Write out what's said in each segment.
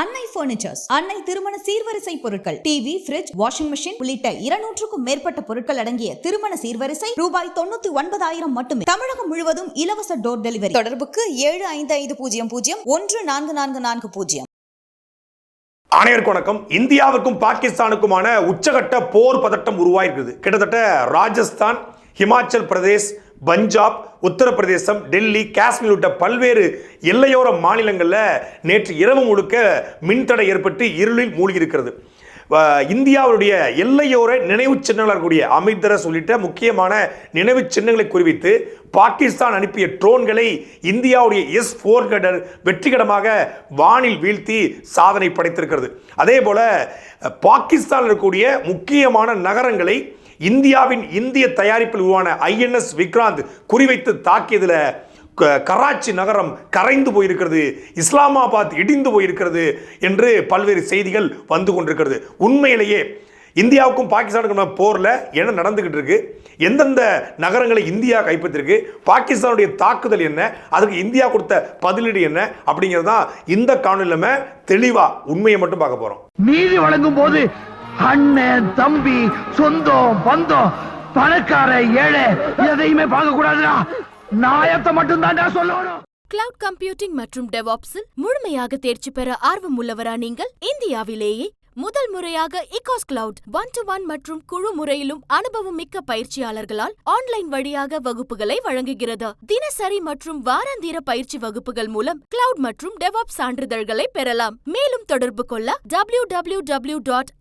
அன்னை பர்னிச்சர்ஸ் அன்னை திருமண சீர்வரிசை பொருட்கள். டிவி ஃபிரிட்ஜ் வாஷிங் மிஷின் உள்ளிட்ட இருநூற்றுக்கும் மேற்பட்ட பொருட்கள் அடங்கிய திருமண சீர்வரிசை ரூபாய் தொண்ணூத்தி ஒன்பதாயிரம் மட்டுமே. தமிழகம் முழுவதும் இலவச டோர் டெலிவரி தொடர்புக்கு ஏழு ஐந்து ஐந்து பூஜ்ஜியம் பூஜ்ஜியம் ஒன்று நான்கு நான்கு நான்கு பூஜ்ஜியம். அனைவருக்கு வணக்கம். இந்தியாவுக்கும் பாகிஸ்தானுக்குமான உச்சகட்ட போர் பதட்டம் உருவாயிருக்குது. கிட்டத்தட்ட ராஜஸ்தான் ஹிமாச்சல் பிரதேஷ் பஞ்சாப் உத்தரப்பிரதேசம் டெல்லி காஷ்மீர் உள்ளிட்ட பல்வேறு எல்லையோர மாநிலங்களில் நேற்று இரவு முழுக்க மின்தடை ஏற்பட்டு இருளில் மூழ்கியிருக்கிறது. இந்தியாவுடைய எல்லையோர நினைவு சின்னங்களாக இருக்கக்கூடிய அமிர்தரஸ் உள்ளிட்ட முக்கியமான நினைவு சின்னங்களை குறிவித்து பாகிஸ்தான் அனுப்பிய ட்ரோன்களை இந்தியாவுடைய எஸ் ஃபோர் கடர் வெற்றிகரமாக வானில் வீழ்த்தி சாதனை படைத்திருக்கிறது. அதே போல பாகிஸ்தானில் இருக்கக்கூடிய முக்கியமான நகரங்களை இந்தியாவின் இந்திய தயாரிப்பில் உருவான ஐஎன்எஸ் விக்ராந்த் குறிவைத்து தாக்கியதில் க- கராச்சி நகரம் கரைந்து போயிருக்கிறது இஸ்லாமாபாத் இடிந்து போயிருக்கிறது என்று பல்வேறு செய்திகள் வந்து கொண்டிருக்கிறது. உண்மையிலேயே இந்தியாவுக்கும் பாகிஸ்தானுக்கும் போரில் என்ன நடந்துகிட்டு இருக்கு? எந்தெந்த நகரங்களை இந்தியா கைப்பற்றிருக்கு? பாகிஸ்தானுடைய தாக்குதல் என்ன? அதுக்கு இந்தியா கொடுத்த பதிலீடு என்ன? அப்படிங்கிறது தான் இந்த காணொலியில் நம்ம தெளிவாக உண்மையை மட்டும் பார்க்க போகிறோம் நீதி வழங்கும் போது அண்ணன் தம்பி சொந்தம் பந்தம் பணக்கார ஏழை எதையுமே பார்க்க கூடாதுடா நாயத்தை மட்டும் தான்டா சொல்லணும். கிளவுட் கம்ப்யூட்டிங் மற்றும் டெவாப்ஸில் முழுமையாக தேர்ச்சி பெற ஆர்வம் உள்ளவரா நீங்கள்? இந்தியாவிலேயே முதல் முறையாக இகாஸ் கிளவுட் ஒன் டு ஒன் மற்றும் குழு முறையிலும் அனுபவம் மிக்க பயிற்சியாளர்களால் ஆன்லைன் வழியாக வகுப்புகளை வழங்குகிறது. தினசரி மற்றும் வாராந்திர பயிற்சி வகுப்புகள் மூலம் கிளவுட் மற்றும் டெவாப் சான்றிதழ்களை பெறலாம். மேலும் தொடர்பு கொள்ள W W W dot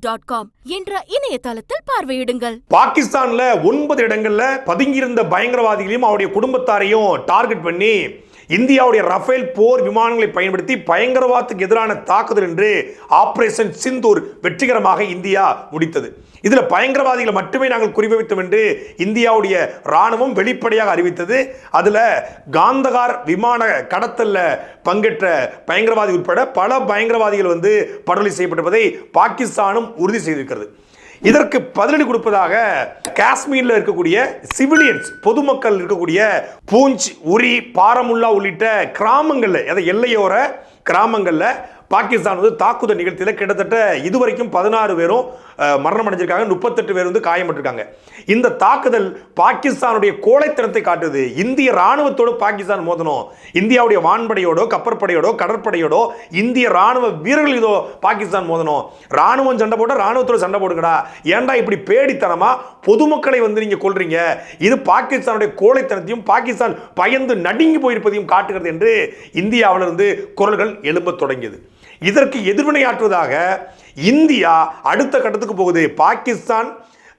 dot com என்ற இணையதளத்தில் பார்வையிடுங்கள். பாகிஸ்தான்ல ஒன்பது இடங்கள்ல பதுங்கியிருந்த பயங்கரவாதிகளையும் அவருடைய குடும்பத்தாரையும் டார்கெட் பண்ணி இந்தியாவுடைய ரஃபேல் போர் விமானங்களை பயன்படுத்தி பயங்கரவாதத்துக்கு எதிரான தாக்குதல் என்று ஆபரேஷன் சிந்தூர் வெற்றிகரமாக இந்தியா முடித்தது. இதில் பயங்கரவாதிகளை மட்டுமே நாங்கள் குறிவைத்தோம் என்று இந்தியாவுடைய ராணுவம் வெளிப்படையாக அறிவித்தது. அதில் காந்தகார் விமான கடத்தலில் பங்கேற்ற பயங்கரவாதி உட்பட பல பயங்கரவாதிகள் வந்து படுகொலை செய்யப்பட்டிருப்பதை பாகிஸ்தானும் உறுதி செய்திருக்கிறது. இதற்கு பதிலடி கொடுப்பதாக காஷ்மீரில் இருக்கக்கூடிய சிவிலியன்ஸ் பொதுமக்கள் இருக்கக்கூடிய பூஞ்ச் உரி பாரமுல்லா உள்ளிட்ட கிராமங்களில் அதை எல்லையோர கிராமங்களில் பாகிஸ்தான் வந்து தாக்குதல் நிகழ்த்தியில் கிட்டத்தட்ட இதுவரைக்கும் பதினாறு பேரும் மரணம் அடைஞ்சிருக்காங்க முப்பத்தெட்டு பேர் வந்து காயப்பட்டிருக்காங்க இந்த தாக்குதல் பாகிஸ்தானுடைய கோழைத்தனத்தை காட்டுது. இந்திய ராணுவத்தோடு பாகிஸ்தான் மோதணும். இந்தியாவுடைய வான்படையோடோ கப்பற்படையோடோ கடற்படையோடோ இந்திய ராணுவ வீரர்கள் இதோ பாகிஸ்தான் மோதணும். ராணுவம் சண்டை போட்டால் ராணுவத்தோட சண்டை போடுங்கடா. ஏன்டா இப்படி பேடித்தனமா பொதுமக்களை வந்து நீங்க கொள்றீங்க இது பாகிஸ்தானுடைய கோழைத்தனத்தையும் பாகிஸ்தான் பயந்து நடுங்கி போயிருப்பதையும் காட்டுகிறது என்று இந்தியாவிலிருந்து குரல்கள் எழும்பத் தொடங்கியது. இதற்கு எதிர்வினையாற்றுவதாக இந்தியா அடுத்த கட்டத்துக்கு போகுது. பாகிஸ்தான்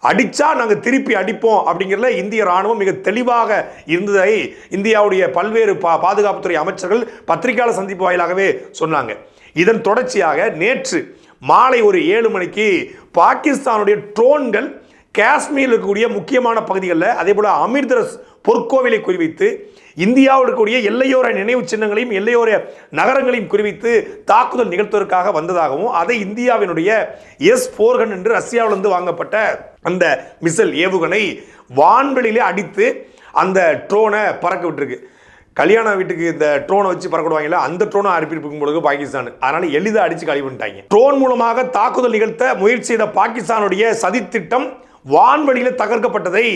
அடிச்சா நாங்கள் திருப்பி அடிப்போம் அப்படிங்கிறதுல இந்திய ராணுவம் மிக தெளிவாக இருந்ததை இந்தியாவுடைய பல்வேறு பா பாதுகாப்புத்துறை அமைச்சர்கள் பத்திரிகையாளர் சந்திப்பு வாயிலாகவே சொன்னாங்க. இதன் தொடர்ச்சியாக நேற்று மாலை ஒரு ஏழு மணிக்கு பாகிஸ்தானுடைய ட்ரோன்கள் காஷ்மீரில் இருக்கக்கூடிய முக்கியமான பகுதிகளில் அதே போல் அமிர்தரஸ் பொற்கோவிலை குறிவைத்து இந்தியாவில் இருக்கக்கூடிய எல்லையோர நினைவு சின்னங்களையும் எல்லையோர நகரங்களையும் குறிவைத்து தாக்குதல் நிகழ்த்துவதற்காக வந்ததாகவும் அதை இந்தியாவினுடைய எஸ் போர்கன் என்று ரஷ்யாவிலிருந்து வாங்கப்பட்ட அந்த மிசல் ஏவுகணை வான்வெளியிலே அடித்து அந்த ட்ரோனை பறக்க விட்டுருக்கு கல்யாண வீட்டுக்கு இந்த ட்ரோனை வச்சு பறக்கிடுவாங்கல்ல அந்த ட்ரோனை அனுப்பியிருக்கும் பொழுது பாகிஸ்தான். அதனால எளிதாக அடித்து கழிவு பண்ணிட்டாங்க. ட்ரோன் மூலமாக தாக்குதல் நிகழ்த்த முயற்சி செய்த பாகிஸ்தானுடைய சதித்திட்டம் வான்வழியில் தகர்க்கப்பட்டதை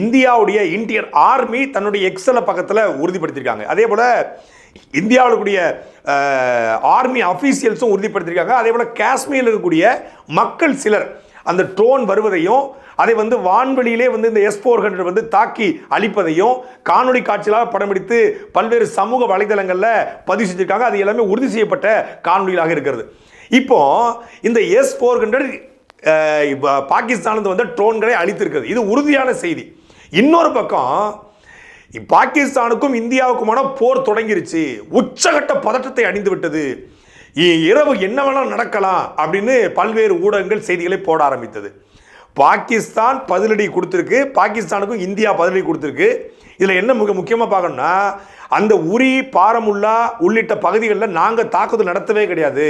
இந்தியாவுடைய இந்தியன் ஆர்மி தன்னுடைய எக்ஸல பக்கத்தில் உறுதிப்படுத்தியிருக்காங்க. அதே போல இந்தியாவில் கூடிய ஆர்மி அஃபீஷியல்ஸும் உறுதிப்படுத்தியிருக்காங்க. அதே போல் காஷ்மீரில் இருக்கக்கூடிய மக்கள் சிலர் அந்த ட்ரோன் வருவதையும் அதை வந்து வான்வெளியிலே வந்து இந்த எஸ் ஃபோர் ஹண்ட்ரட் வந்து தாக்கி அழிப்பதையும் காணொலி காட்சிகளாக படம் பிடித்து பல்வேறு சமூக வலைதளங்களில் பதிவு செஞ்சுருக்காங்க. அது எல்லாமே உறுதி செய்யப்பட்ட காணொலிகளாக இருக்கிறது. இப்போ இந்த எஸ் ஃபோர் ஹண்ட்ரட் இப்போ பாகிஸ்தானது வந்து ட்ரோன்களை அழித்திருக்கிறது. இது உறுதியான செய்தி. இன்னொரு பக்கம் பாகிஸ்தானுக்கும் இந்தியாவுக்குமான போர் தொடங்கிருச்சு. உச்சகட்ட பதட்டத்தை அணிந்து விட்டது. இ- இரவு என்ன வேணால் நடக்கலாம் அப்படின்னு பல்வேறு ஊடகங்கள் செய்திகளை போட ஆரம்பித்தது. பாகிஸ்தான் பதிலடி கொடுத்துருக்கு. பாகிஸ்தானுக்கும் இந்தியா பதிலடி கொடுத்துருக்கு. இதில் என்ன மிக முக்கியமாக பார்க்கணும்னா அந்த உரி பாரமுல்லா உள்ளிட்ட பகுதிகளில் நாங்கள் தாக்குதல் நடத்தவே கிடையாது.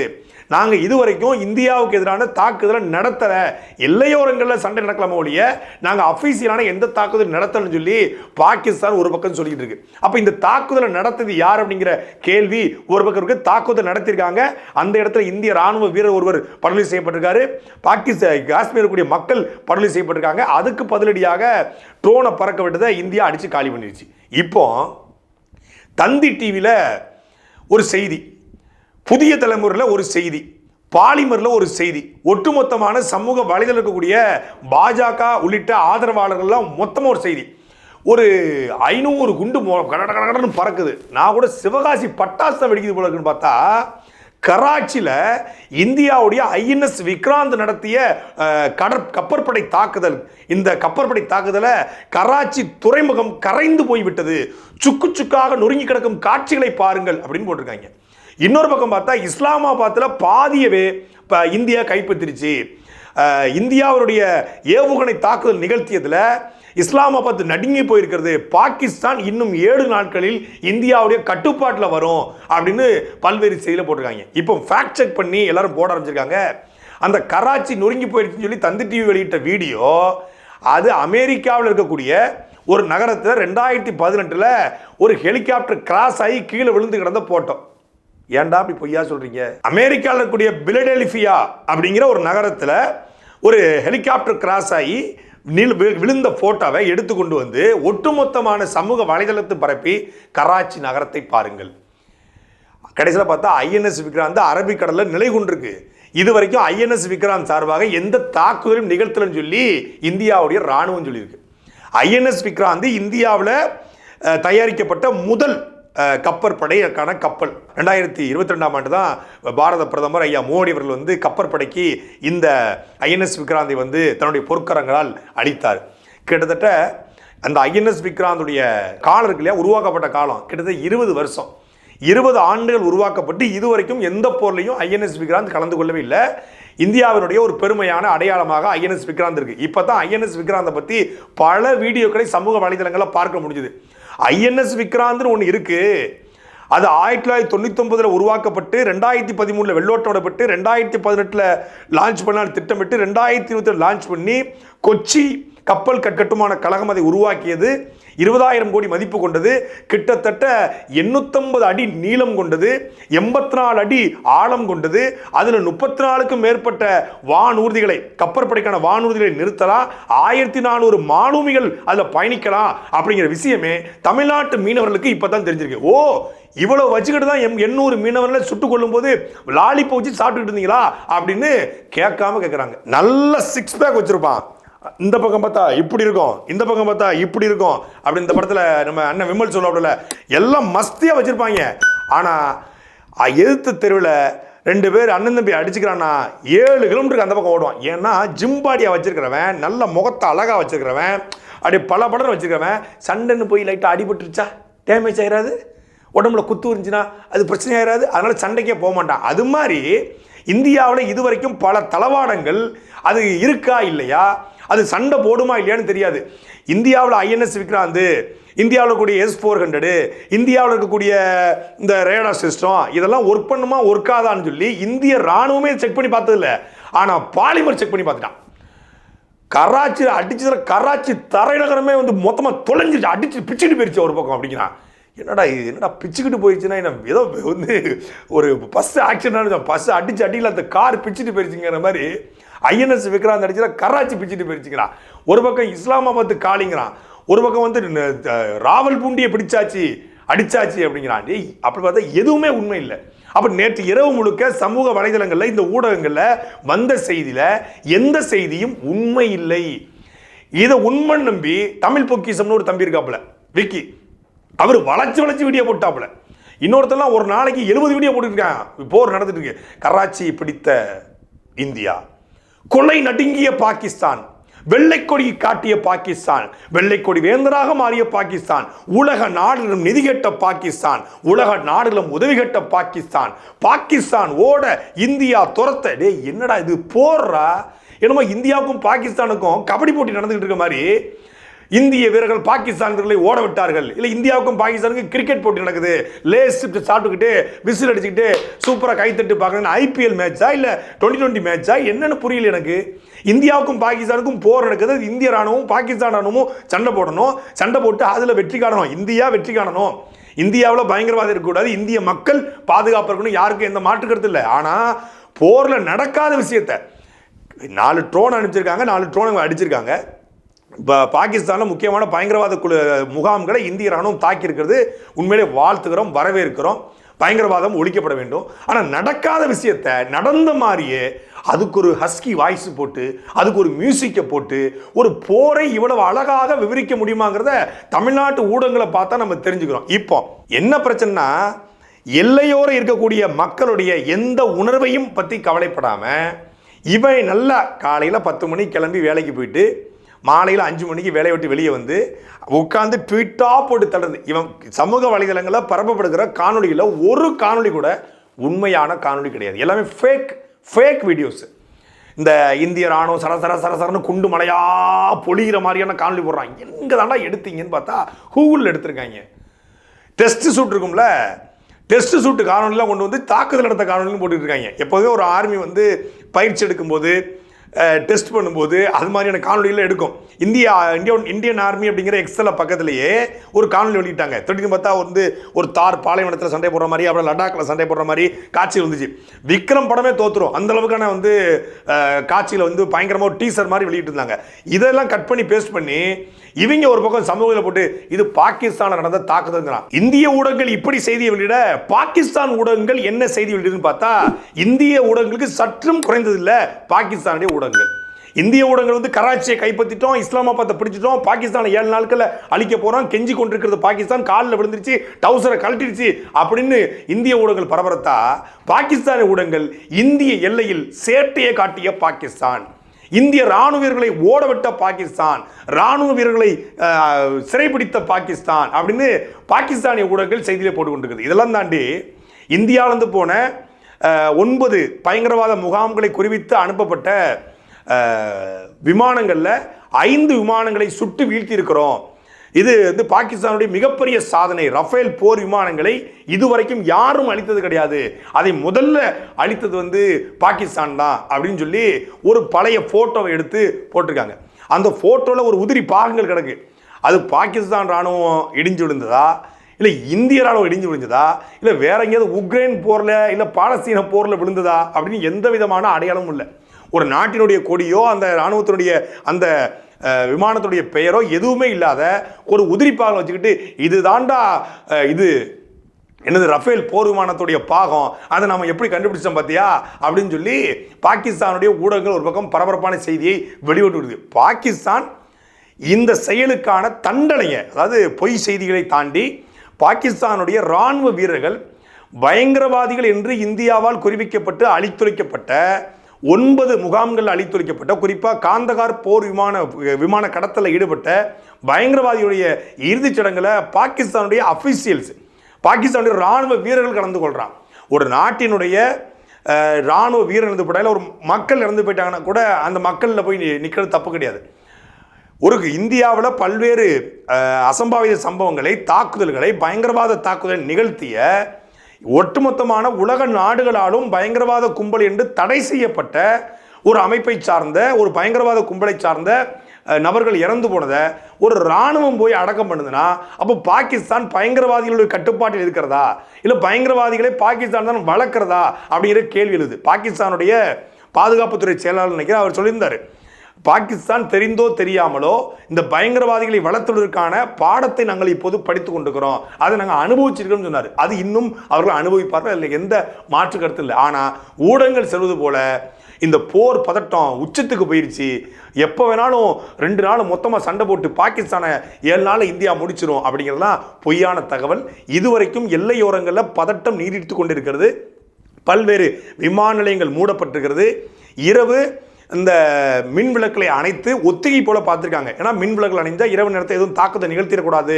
நாங்கள் இதுவரைக்கும் இந்தியாவுக்கு எதிரான தாக்குதலை நடத்தலை. எல்லையோரங்களில் சண்டை நடக்கலாமோ ஒழிய நாங்கள் அஃபீஷியலான எந்த தாக்குதல் நடத்தலன்னு சொல்லி பாகிஸ்தான் ஒரு பக்கம் சொல்லிட்டு இருக்கு. அப்போ இந்த தாக்குதலை நடத்தது யார் அப்படிங்கிற கேள்வி ஒரு பக்கம் இருக்கு. தாக்குதல் நடத்தியிருக்காங்க. அந்த இடத்துல இந்திய ராணுவ வீரர் ஒருவர் படுகொலை செய்யப்பட்டிருக்காரு. பாகிஸ்தான் காஷ்மீருக்குரிய மக்கள் படுகொலை செய்யப்பட்டிருக்காங்க. அதுக்கு பதிலடியாக ட்ரோனை பறக்க விட்டதை இந்தியா அடித்து காலி பண்ணிடுச்சு இப்போ தந்தி டிவியில் ஒரு செய்தி புதிய தலைமுறையில் ஒரு செய்தி பாலிமரில் ஒரு செய்தி. ஒட்டுமொத்தமான சமூக வலைதளம் இருக்கக்கூடிய பாஜக உள்ளிட்ட ஆதரவாளர்கள்லாம் மொத்தமாக ஒரு செய்தி. ஒரு ஐநூறு குண்டு மோ- கடன்னு பறக்குது. நான் கூட சிவகாசி பட்டாசு வெடிக்குது போல இருக்குன்னு பார்த்தா கராச்சியில் இந்தியாவுடைய ஐஎன்எஸ் விக்ராந்த் நடத்திய கடற் கப்பற்படை தாக்குதல். இந்த கப்பற்படை தாக்குதலை கராச்சி துறைமுகம் கரைந்து போய்விட்டது. சுக்கு சுக்காக நொறுங்கி கிடக்கும் காட்சிகளை பாருங்கள் அப்படின்னு போட்டிருக்காங்க. இன்னொரு பக்கம் பார்த்தா இஸ்லாமாபாத்தில் பாதியவே இப்போ இந்தியா கைப்பற்றிருச்சு இந்தியாவுடைய ஏவுகணை தாக்குதல் நிகழ்த்தியதில் இஸ்லாமாபாத் நடுங்கி போயிருக்கிறது. பாகிஸ்தான் இன்னும் ஏழு நாட்களில் இந்தியாவுடைய கட்டுப்பாட்டில் வரும் அப்படின்னு பல்வேறு செய்தியில் போட்டிருக்காங்க. இப்போ ஃபேக்ட் செக் பண்ணி எல்லாரும் போட ஆரம்பிச்சிருக்காங்க. அந்த கராச்சி நொறுங்கி போயிருச்சுன்னு சொல்லி தந்தி டிவி வெளியிட்ட வீடியோ அது அமெரிக்காவில் இருக்கக்கூடிய ஒரு நகரத்தில் ரெண்டாயிரத்தி பதினெட்டில் ஒரு ஹெலிகாப்டர் கிராஸ் ஆகி கீழே விழுந்து கிடந்த போட்டோம். ஏன்டா அப்படி பொய்யா சொல்கிறீங்க அமெரிக்காவில் இருக்கக்கூடிய பிலடெலிஃபியா அப்படிங்கிற ஒரு நகரத்தில் ஒரு ஹெலிகாப்டர் கிராஸ் ஆகி விழுந்த போட்டோவை எடுத்து கொண்டு வந்து ஒட்டுமொத்தமான சமூக வலைதளத்து பரப்பி கராச்சி நகரத்தை பாருங்கள். கடைசியில் பார்த்தா ஐஎன்எஸ் விக்ராந்த் அரபிக்கடலில் நிலை கொண்டிருக்கு. இது வரைக்கும் ஐஎன்எஸ் விக்ராந்த் சார்பாக எந்த தாக்குதலும் நிகழ்த்தலன்னு சொல்லி இந்தியாவுடைய ராணுவம் சொல்லியிருக்கு. ஐஎன்எஸ் விக்ராந்த் இந்தியாவில் தயாரிக்கப்பட்ட முதல் கப்பற்படைக்கான கப்பல். ரெண்டாயிரத்தி இருபத்தி ரெண்டாம் ஆண்டு தான் பாரத பிரதமர் ஐயா மோடி அவர்கள் வந்து கப்பற்படைக்கு இந்த ஐஎன்எஸ் விக்ராந்தை வந்து தன்னுடைய பொற்கரங்களால் அளித்தார் கிட்டத்தட்ட அந்த ஐஎன்எஸ் விக்ராந்துடைய காலம் இருக்கு இல்லையா உருவாக்கப்பட்ட காலம். கிட்டத்தட்ட இருபது வருஷம். இருபது ஆண்டுகள் உருவாக்கப்பட்டு இதுவரைக்கும் எந்த போர்லையும் ஐஎன்எஸ் விக்ராந்த் கலந்து கொள்ளவே இல்லை. இந்தியாவினுடைய ஒரு பெருமையான அடையாளமாக ஐஎன்எஸ் விக்ராந்த் இருக்குது இப்போ தான் ஐஎன்எஸ் விக்ராந்தை பற்றி பல வீடியோக்களை சமூக வலைதளங்களில் பார்க்க முடிஞ்சுது. ஐஎன்எஸ் விக்ராந்த்னு ஒன்று இருக்குது அது ஆயிரத்தி தொள்ளாயிரத்தி தொண்ணூத்தொன்பதில் உருவாக்கப்பட்டு ரெண்டாயிரத்தி பதிமூணில் வெள்ளோட்டோடப்பட்டு ரெண்டாயிரத்தி பதினெட்டில் லான்ச் பண்ண திட்டமிட்டு ரெண்டாயிரத்தி இருபத்தி லான்ச் பண்ணி கொச்சி கப்பல் கட்டுமான கழகம் அதை உருவாக்கியது. இருபதாயிரம் கோடி மதிப்பு கொண்டது. கிட்டத்தட்ட எண்ணூத்தம்பது அடி நீளம் கொண்டது. எண்பத்தி நாலு அடி ஆழம் கொண்டது. அதில் முப்பத்தி நாலுக்கும் மேற்பட்ட வானூர்திகளை கப்பற்படைக்கான வானூர்திகளை நிறுத்தலாம். ஆயிரத்தி நானூறு மாலுமிகள் அதில் பயணிக்கலாம் அப்படிங்கிற விஷயமே தமிழ்நாட்டு மீனவர்களுக்கு இப்போ தான் தெரிஞ்சிருக்கு. ஓ இவ்வளோ வச்சுக்கிட்டு தான் எம் எண்ணூறு மீனவர்களை சுட்டுக் கொள்ளும் போது லாலிப்பை வச்சு சாப்பிட்டுட்டு இருந்தீங்களா? அப்படின்னு கேட்காம கேட்குறாங்க. நல்ல சிக்ஸ் பேக் வச்சுருப்பான். இந்த பக்கம் பார்த்தா இப்படி இருக்கும் இந்த பக்கம் பார்த்தா இப்படி இருக்கும் அப்படி இந்த படத்தில் நம்ம அண்ணன் விமல் சொல்லுவாப்புல எல்லாம் மஸ்தியாக வச்சுருப்பாங்க. ஆனால் எதிர்த்து தெருவில் ரெண்டு பேர் அண்ணன் தம்பி அடிச்சுக்கிறான்னா ஏழு கிலோமீட்டருக்கு அந்த பக்கம் ஓடுவான். ஏன்னா ஜிம்பாடியாக வச்சுருக்கிறவன் நல்ல முகத்தை அழகாக வச்சுருக்கிறவன் அப்படி பல படம் வச்சுருக்கவன் சண்டைன்னு போய் லைட்டாக அடிபட்டுருச்சா? டேமேஜ் ஆகிடாது உடம்புல குத்து இருந்துச்சுன்னா அது பிரச்சனை ஆயிராது அதனால் சண்டைக்கே போக மாட்டான். அது மாதிரி இந்தியாவில் இதுவரைக்கும் பல தளவாடங்கள் அது இருக்கா இல்லையா? அது சண்டை போடுமா இல்லையான்னு தெரியாது. இந்தியாவில் ஐஎன்எஸ் விக்ராந்து இந்தியாவில் இருக்கக்கூடிய எஸ் ஃபோர் ஹண்ட்ரடு இந்தியாவில் இருக்கக்கூடிய இந்த ரேடார் சிஸ்டம் இதெல்லாம் ஒர்க் பண்ணுமா ஒர்க் ஆதான்னு சொல்லி இந்திய ராணுவமே செக் பண்ணி பார்த்ததில்ல. ஆனால் பாலிமர் செக் பண்ணி பார்த்துட்டான். கராச்சி அடிச்சு கராச்சி தலைநகரமே வந்து மொத்தமாக தொலைஞ்சிருச்சு. அடிச்சு பிச்சுட்டு போயிருச்சு ஒரு பக்கம் அப்படிங்கிறான் என்னடா இது என்னடா பிச்சுக்கிட்டு போயிடுச்சுன்னா என்ன ஏதோ வந்து ஒரு பஸ் ஆக்சிடென்ட் பஸ் அடிச்சு அடியில் அந்த கார் பிச்சுட்டு போயிடுச்சுங்கிற மாதிரி ஐஎன்எஸ் விக்ராந்த் அடிச்சா கராச்சி பிச்சுட்டு போயிடுச்சுக்கிறான் ஒரு பக்கம் இஸ்லாமாபாத் காலிங்கிறான் ஒரு பக்கம் வந்து ராவல் பூண்டியை பிடிச்சாச்சு அடிச்சாச்சு அப்படிங்கிறான். டேய் அப்படி பார்த்தா எதுவுமே உண்மை இல்லை. அப்போ நேற்று இரவு முழுக்க சமூக வலைதளங்களில் இந்த ஊடகங்களில் வந்த செய்தியில் எந்த செய்தியும் உண்மை இல்லை. இதை உண்மை நம்பி தமிழ் பொக்கிசம்னு ஒரு தம்பி இருக்காப்புல விக்கி. அவர் வளைச்சு வளைச்சு வீடியோ போட்டாப்புல. இன்னொருத்தெல்லாம் ஒரு நாளைக்கு எழுபது வீடியோ போட்டுருக்கான் போர் நடந்துட்டு இருக்கு. கராச்சி பிடித்த இந்தியா. கொலை நடுங்கிய பாகிஸ்தான் வெள்ளைக்கொடி காட்டிய பாகிஸ்தான் வெள்ளைக்கொடி வேந்தராக மாறிய பாகிஸ்தான் உலக நாடுகளும் நிதி கெட்ட பாகிஸ்தான் உலக நாடுகளும் உதவி கெட்ட பாகிஸ்தான் பாகிஸ்தான் ஓட இந்தியா துரத்த டேய் என்னடா இது போடுறா என்னமோ இந்தியாவுக்கும் பாகிஸ்தானுக்கும் கபடி போட்டி நடந்துகிட்டு இருக்க மாதிரி இந்திய வீரர்கள் பாகிஸ்தான் வீரர்களை ஓட விட்டார்கள் இல்லை இந்தியாவுக்கும் பாகிஸ்தானுக்கும் கிரிக்கெட் போட்டி நடக்குது. லேஸ் சாப்பிட்டுக்கிட்டு விசில் அடிச்சுக்கிட்டு சூப்பராக கைத்தட்டு பார்க்குறேன் ஐபிஎல் மேட்சா இல்லை டுவெண்ட்டி டுவெண்ட்டி மேட்சா என்னன்னு புரியல எனக்கு. இந்தியாவுக்கும் பாகிஸ்தானுக்கும் போர் நடக்குது. இந்திய ராணுவம் பாகிஸ்தான் ராணுவமும் சண்டை போடணும். சண்டை போட்டு அதில் வெற்றி காணணும். இந்தியா வெற்றி காணணும். இந்தியாவில் பயங்கரவாதம் இருக்கக்கூடாது. இந்திய மக்கள் பாதுகாப்பு இருக்கணும். யாருக்கும் எந்த மாற்று கருத்து இல்லை. ஆனால் போரில் நடக்காத விஷயத்த நாலு ட்ரோன் அனுப்பிச்சிருக்காங்க. நாலு ட்ரோன் அடிச்சிருக்காங்க. இப்போ பாகிஸ்தானில் முக்கியமான பயங்கரவாத குழு முகாம்களை இந்திய ராணுவம் தாக்கியிருக்கிறது. உண்மையிலே வாழ்த்துக்கிறோம் வரவேற்கிறோம். பயங்கரவாதம் ஒழிக்கப்பட வேண்டும். ஆனால் நடக்காத விஷயத்த நடந்த மாதிரியே அதுக்கு ஒரு ஹஸ்கி வாய்ஸ் போட்டு அதுக்கு ஒரு மியூசிக்கை போட்டு ஒரு போரை இவ்வளவு அழகாக விவரிக்க முடியுமாங்கிறத தமிழ்நாட்டு ஊடகங்களை பார்த்தா நம்ம தெரிஞ்சுக்கிறோம். இப்போ என்ன பிரச்சனைனா எல்லையோர இருக்கக்கூடிய மக்களுடைய எந்த உணர்வையும் பற்றி கவலைப்படாமல் இவன் நல்லா காலையில் பத்து மணி கிளம்பி வேலைக்கு போயிட்டு மாலையில் அஞ்சு மணிக்கு வேலையை விட்டு வெளியே வந்து உட்காந்து ட்வீட்டாக போட்டு தள்ளுறது. இவன் சமூக வலைதளங்களில் பரப்பப்படுகிற காணொலியில் ஒரு காணொளி கூட உண்மையான காணொளி கிடையாது. எல்லாமே ஃபேக் ஃபேக் வீடியோஸ் இந்த இந்திய ராணுவம் சரசர சரசரன்னு குண்டு மலையாக பொழிகிற மாதிரியான காணொலி போடுறாங்க. எங்கே தாண்டா எடுத்தீங்கன்னு பார்த்தா கூகுளில் எடுத்திருக்காங்க. டெஸ்ட்டு சூட் இருக்கும்ல. டெஸ்ட் சூட்டு காணொலிலாம் கொண்டு வந்து தாக்குதல் நடத்த காணொலின்னு போட்டுட்டு இருக்காங்க. எப்போதுமே ஒரு ஆர்மி வந்து பயிற்சி எடுக்கும்போது டெஸ்ட் பண்ணும்போது அது மாதிரியான காணொலிகள் எடுக்கும். இந்தியா இந்தியன் இந்தியன் ஆர்மி அப்படிங்கிற எக்ஸல பக்கத்துலேயே ஒரு காணொலி வெளியிட்டாங்க. திடீர்னு பார்த்தா வந்து ஒரு தார் பாலைவனத்தில் சண்டை போடுற மாதிரி அப்புறம் லடாக்கில் சண்டை போடுற மாதிரி காட்சி வந்துச்சு. விக்ரம் படமே தோத்துரும். அந்த அளவுக்கான வந்து காட்சியில் வந்து பயங்கரமாக ஒரு டீசர் மாதிரி வெளியிட்டு இருந்தாங்க இதெல்லாம் கட் பண்ணி பேஸ்ட் பண்ணி இவங்க ஒரு பக்கம் சமூகத்தில் போட்டு இது பாகிஸ்தான் நடந்த தாக்குதல் இந்திய ஊடகங்கள் இப்படி செய்தியை வெளியிட பாகிஸ்தான் ஊடகங்கள் என்ன செய்தி வெளியிடுன்னு பார்த்தா இந்திய ஊடகங்களுக்கு சற்றும் குறைந்ததில்லை பாகிஸ்தானுடைய ஊடகங்கள். இந்திய ஊடகங்கள் வந்து கராச்சியை கைப்பற்றிட்டோம் இஸ்லாமாபாத்தை பிடிச்சிட்டோம் பாகிஸ்தானை ஏழு நாட்களில் அழிக்க போகிறோம் கெஞ்சி கொண்டிருக்கிறது பாகிஸ்தான் காலில் விழுந்துருச்சு டவுசரை கழட்டிடுச்சு அப்படின்னு இந்திய ஊடகங்கள் பரபரத்தா பாகிஸ்தான ஊடகங்கள் இந்திய எல்லையில் சேட்டையை காட்டிய பாகிஸ்தான். இந்திய ராணுவ வீரர்களை ஓடவிட்ட பாகிஸ்தான் ராணுவ வீரர்களை சிறைபிடித்த பாகிஸ்தான் அப்படின்னு பாகிஸ்தானிய ஊடகங்கள் செய்தியிலே போட்டுக்கொண்டு இதெல்லாம் தாண்டி இந்தியாவிலிருந்து போன ஒன்பது பயங்கரவாத முகாம்களை குறிவித்து அனுப்பப்பட்ட விமானங்களில் ஐந்து விமானங்களை சுட்டு வீழ்த்தி இருக்கிறோம் இது வந்து பாகிஸ்தானுடைய மிகப்பெரிய சாதனை. ரஃபேல் போர் விமானங்களை இதுவரைக்கும் யாரும் அளித்தது கிடையாது. அதை முதல்ல அளித்தது வந்து பாகிஸ்தான் தான் அப்படின்னு சொல்லி ஒரு பழைய ஃபோட்டோவை எடுத்து போட்டிருக்காங்க. அந்த ஃபோட்டோவில் ஒரு உதிரி பாகங்கள் கிடக்கு. அது பாகிஸ்தான் ராணுவம் இடிஞ்சு விழுந்ததா? இல்லை இந்திய ராணுவம் இடிஞ்சு விழுந்ததா? இல்லை வேற எங்கேயாவது உக்ரைன் போரில் இல்லை பாலஸ்தீன போரில் விழுந்ததா? அப்படின்னு எந்த விதமான அடையாளமும் இல்லை. ஒரு நாட்டினுடைய கொடியோ அந்த இராணுவத்தினுடைய அந்த விமானத்துடைய பெயரோ எதுவுமே இல்லாத ஒரு உதிரிப்பாகம் வச்சுக்கிட்டு இது தாண்டா இது என்னது ரஃபேல் போர் விமானத்துடைய பாகம் அதை நம்ம எப்படி கண்டுபிடிச்சோம் பார்த்தியா அப்படின்னு சொல்லி பாகிஸ்தானுடைய ஊடகங்கள் ஒரு பக்கம் பரபரப்பான செய்தியை வெளியிட்டு வருது பாகிஸ்தான் இந்த செயலுக்கான தண்டனையை அதாவது பொய் செய்திகளை தாண்டி பாகிஸ்தானுடைய இராணுவ வீரர்கள் பயங்கரவாதிகள் என்று இந்தியாவால் குறிவிக்கப்பட்டு அழித்துரைக்கப்பட்ட ஒன்பது முகாம்கள் அழித்துரைக்கப்பட்ட குறிப்பாக காந்தகார் போர் விமான விமான கடத்தலில் ஈடுபட்ட பயங்கரவாதியுடைய இறுதிச் சடங்குல பாகிஸ்தானுடைய அஃபிஷியல்ஸ் பாகிஸ்தானுடைய இராணுவ வீரர்கள் கலந்து கொள்கிறான் ஒரு நாட்டினுடைய இராணுவ வீரர் இறந்து போட்டால் ஒரு மக்கள் இறந்து போயிட்டாங்கன்னா கூட அந்த மக்களில் போய் நிற்கிறது தப்பு கிடையாது. ஒரு இந்தியாவில் பல்வேறு அசம்பாவித சம்பவங்களை தாக்குதல்களை பயங்கரவாத தாக்குதல் நிகழ்த்திய ஒட்டுமொத்தமான உலக நாடுகளாலும் பயங்கரவாத கும்பல் என்று தடை செய்யப்பட்ட ஒரு அமைப்பை சார்ந்த ஒரு பயங்கரவாத கும்பலை சார்ந்த நபர்கள் இறந்து போனதை ஒரு இராணுவம் போய் அடக்கம் பண்ணுதுன்னா அப்போ பாகிஸ்தான் பயங்கரவாதிகளுடைய கட்டுப்பாட்டில் இருக்கிறதா? இல்லை பயங்கரவாதிகளை பாகிஸ்தான் தான் வளர்க்குறதா? அப்படிங்கிற கேள்வி எழுது. பாகிஸ்தானுடைய பாதுகாப்புத்துறை செயலாளர் நினைக்கிறேன் அவர் சொல்லியிருந்தார். பாகிஸ்தான் தெரிந்தோ தெரியாமலோ இந்த பயங்கரவாதிகளை வளர்த்துவதற்கான பாடத்தை நாங்கள் இப்போது படித்து கொண்டிருக்கிறோம். அதை நாங்கள் அனுபவிச்சிருக்கோம்னு சொன்னார். அது இன்னும் அவர்கள் அனுபவிப்பார்கள். அதில் எந்த மாற்று கருத்து இல்லை. ஆனால் ஊடகங்கள் செல்வது போல இந்த போர் பதட்டம் உச்சத்துக்கு போயிருச்சு. எப்போ வேணாலும் ரெண்டு நாள் மொத்தமாக சண்டை போட்டு பாகிஸ்தானை ஏழு நாள் இந்தியா முடிச்சிடும் அப்படிங்கிறதுலாம் பொய்யான தகவல். இதுவரைக்கும் எல்லையோரங்களில் பதட்டம் நீடித்து கொண்டிருக்கிறது. பல்வேறு விமான நிலையங்கள் மூடப்பட்டிருக்கிறது. இரவு இந்த மின் விளக்குகளை அணைத்து ஒத்திகை போல பார்த்துருக்காங்க. ஏன்னா மின் விளக்குகள் அணிஞ்சால் இரவு நேரத்தை எதுவும் தாக்கத்தை நிகழ்த்திடக்கூடாது.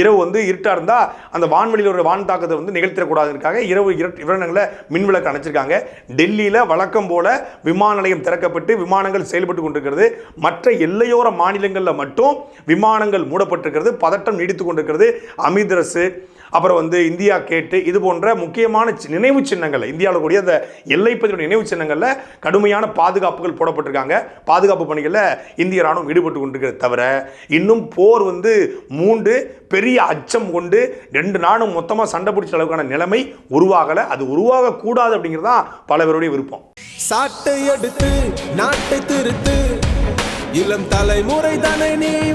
இரவு வந்து இருட்டாக இருந்தால் அந்த வான்வெளியில் ஒரு வான் தாக்கத்தை வந்து நிகழ்த்திடக்கூடாதுக்காக இரவு இரட் மின் மின்விளக்கு அணைச்சிருக்காங்க. டெல்லியில் வழக்கம் போல விமான நிலையம் திறக்கப்பட்டு விமானங்கள் செயல்பட்டு கொண்டிருக்கிறது. மற்ற எல்லையோர மாநிலங்களில் மட்டும் விமானங்கள் மூடப்பட்டிருக்கிறது. பதட்டம் நீடித்து கொண்டிருக்கிறது. அமிர்தரசு அப்புறம் வந்து இந்தியா கேட்டு இது போன்ற முக்கியமான சி- நினைவு சின்னங்கள் இந்தியாவில் கூடிய அந்த எல்லைப்பகுதியோட நினைவு சின்னங்களில் கடுமையான பாதுகாப்புகள் போடப்பட்டிருக்காங்க. பாதுகாப்பு பணிகளில் இந்திய ராணுவம் ஈடுபட்டு கொண்டிருக்கிறது தவிர இன்னும் போர் வந்து மூன்று பெரிய அச்சம் கொண்டு ரெண்டு நாடும் மொத்தமாக சண்டை பிடிச்ச அளவுக்கான நிலைமை உருவாகலை. அது உருவாகக்கூடாது அப்படிங்கிறது தான் பல பேருடைய விருப்பம். சாட்டை எடுத்து நாட்டை திருத்து. இளம் தலைமுறை தானே நீ